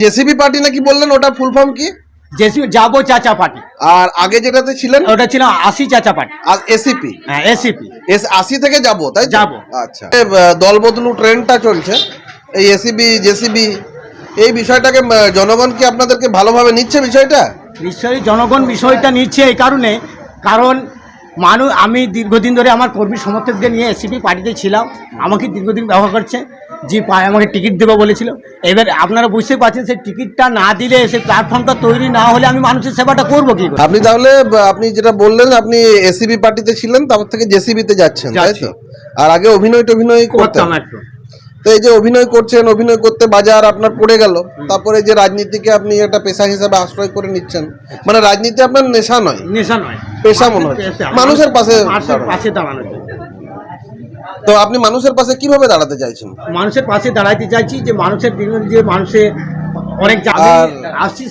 JCB party নাকি বললেন? ওটা ফুল ফর্ম কি? জেসি যাব চাচা পার্টি। আর আগে যেটাতে ছিলেন? ওটা ছিল আশি চাচা পার্টি। আর এসিপি। হ্যাঁ এসিপি। এস আশি থেকে যাব তাই যাব। আচ্ছা। দল বদলু ট্রেনটা চলছে। এই এসিবি জেসিবি এই বিষয়টাকে জনগণ কি আপনাদেরকে ভালোভাবে নিচ্ছে বিষয়টা? নিশ্চয়ই জনগণ বিষয়টা নিচ্ছে এই কারণে। কারণ মানুষ আমি দীর্ঘদিন ধরে আমার কর্মী সমর্থকদের নিয়ে এসিপি পার্টিতে ছিলাম। আমাকে দীর্ঘদিন ব্যবহার করছে। যে পা- আমাকে টিকিট দেবো বলেছিল। এবার আপনারা বুঝতে পারছেন সেই টিকিটটা না দিলে সেই প্ল্যাটফর্মটা তৈরি না হলে আমি মানুষের সেবাটা করব কি আপনি তাহলে আপনি যেটা বললেন আপনি এসিবি পার্টিতে ছিলেন তারপর থেকে জেসিবিতে যাচ্ছেন তাই তো? আর আগে অভিনয় টভিনয় করতাম একটু। তো এই যে অভিনয় করছেন অভিনয় করতে বাজার আপনার পড়ে গেল তারপরে যে রাজনীতিকে আপনি একটা পেশা হিসাবে আশ্রয় করে নিচ্ছেন মানে রাজনীতি আপনার নেশা নয়। নেশা নয়। পেশা মনে। পেশা। মানুষের পাশে পাশে দাঁড়ানো। তো আপনি মানুষের পাশে কীভাবে দাঁড়াতে চাইছেন? মানুষের পাশে দাঁড়াইতে চাইছি যে মানুষের দিন যে মানুষের অনেক আসছি।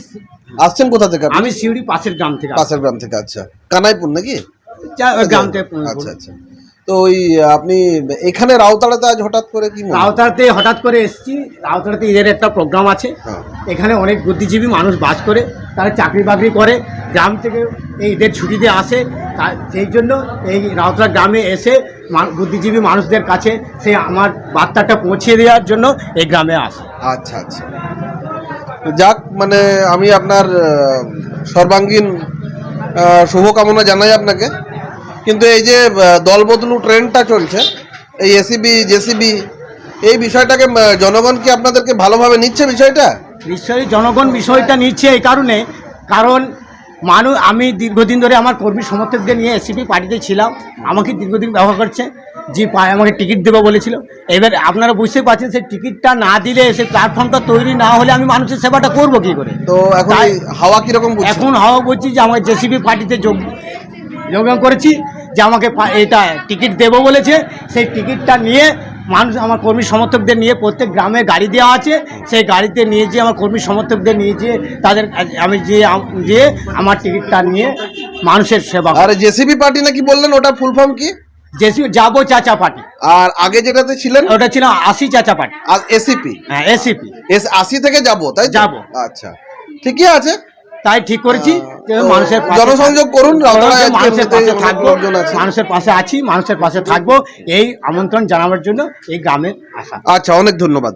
আসছেন কোথা থেকে আমি শিউড়ি পাশের গ্রাম থেকে পাশের গ্রাম থেকে আচ্ছা। কানাইপুর নাকি? ওই গ্রাম থেকে আচ্ছা আচ্ছা। তো ওই আপনি এখানে রাউতাড়াতে আজ হঠাৎ করে কি রাউতাড়াতে হঠাৎ করে এসেছি। রাউতাড়াতে এদের একটা প্রোগ্রাম আছে। হ্যাঁ। এখানে অনেক বুদ্ধিজীবী মানুষ বাস করে তারা চাকরি বাকরি করে। গ্রাম থেকে এই ঈদের ছুটিতে আসে। তা- সেই জন্য এই রাউতাড়া গ্রামে এসে বুদ্ধিজীবী মানুষদের কাছে সে আমার বার্তাটা পৌঁছে দেওয়ার জন্য এই গ্রামে আসে। আচ্ছা আচ্ছা। যাক মানে আমি আপনার সর্বাঙ্গীন শুভকামনা জানাই আপনাকে। কিন্তু এই যে দলবদলু ট্রেনটা চলছে এই এসিবি জেসিবি এই বিষয়টাকে জনগণ কি আপনাদেরকে ভালোভাবে নিচ্ছে বিষয়টা? নিশ্চয়ই জনগণ বিষয়টা নিচ্ছে এই কারণে। কারণ মানুষ আমি দীর্ঘদিন ধরে আমার কর্মী সমর্থকদের নিয়ে এসিপি পার্টিতে ছিলাম। আমাকে দীর্ঘদিন ব্যবহার করছে। যে আমাকে টিকিট দেবো বলেছিল। এবার আপনারা বুঝতে পারছেন সেই টিকিটটা না দিলে সেই প্ল্যাটফর্মটা তৈরি না হলে আমি মানুষের সেবাটা করব কী করে? তো এখন হাওয়া কীরকম এখন হাওয়া বলছি যে আমাকে জেসিবি পার্টিতে যোগ যোগদান করেছি যে আমাকে এটা টিকিট দেবো বলেছে সেই টিকিটটা নিয়ে মানুষ আমার কর্মী সমর্থকদের নিয়ে প্রত্যেক গ্রামে গাড়ি দেওয়া আছে। সেই গাড়িতে নিয়ে যেয়ে আমার কর্মী সমর্থকদের নিয়ে যেয়ে তাদের আমি যে যে আমার টিকিটটা নিয়ে মানুষের সেবা আর জেসিবি পার্টি নাকি বললেন? ওটা ফুল ফর্ম কি? জেসি যাব চাচা পার্টি। আর আগে যেটাতে ছিলেন? ওটা ছিল আশি চাচা পার্টি। আর এসিপি? হ্যাঁ এসিপি। এস আশি থেকে যাব তাই যাব। আচ্ছা। ঠিকই আছে। তাই ঠিক করেছি। মানুষের জনসংযোগ করুন, মানুষের পাশে থাকব মানুষের পাশে আছি মানুষের পাশে থাকব। এই আমন্ত্রণ জানাবার জন্য এই গ্রামের আসা। আচ্ছা অনেক ধন্যবাদ।